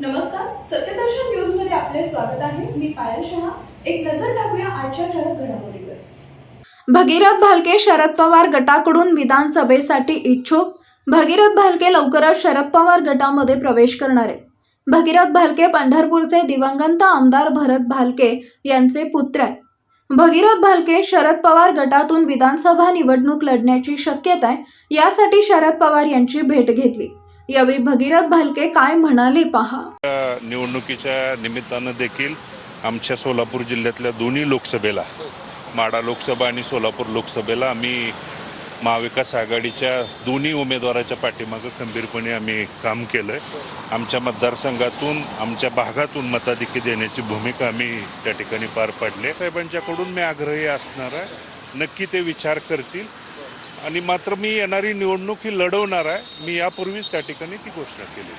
नमस्कार सत्यदर्शन न्यूजमध्ये आपले स्वागत आहे. मी पायल शहा. एक नजर टाकूया आजच्या ठळक घडामोडीवर. भगीरथ भालके शरद पवार गटाकडून विधानसभेसाठी इच्छुक. भगीरथ भालके लवकरच शरद पवार गटामध्ये प्रवेश करणार आहेत. भगीरथ भालके पंढरपूरचे दिवंगत आमदार भरत भालके यांचे पुत्र आहे भगीरथ भालके शरद पवार गटातून विधानसभा निवडणूक लढण्याची शक्यता आहे. यासाठी शरद पवार यांची भेट घेतली. यावेळी भगीरथ भालके काय म्हणाले पहा. निवडणुकीच्या निमित्तानं देखील आमच्या सोलापूर जिल्ह्यातल्या दोन्ही लोकसभेला माडा लोकसभा आणि सोलापूर लोकसभेला आम्ही महाविकास आघाडीच्या दोन्ही उमेदवाराच्या पाठीमागं खंबीरपणे आम्ही काम केलं आहे आमच्या मतदारसंघातून आमच्या भागातून मताधिकी देण्याची भूमिका आम्ही त्या ठिकाणी पार पाडली आहे. साहेबांच्याकडून मी आग्रही असणार आहे नक्की ते विचार करतील. आणि मात्र मी येणारी निवडणूक ही लढवणार आहे. मी यापूर्वीच त्या ठिकाणी ती घोषणा केली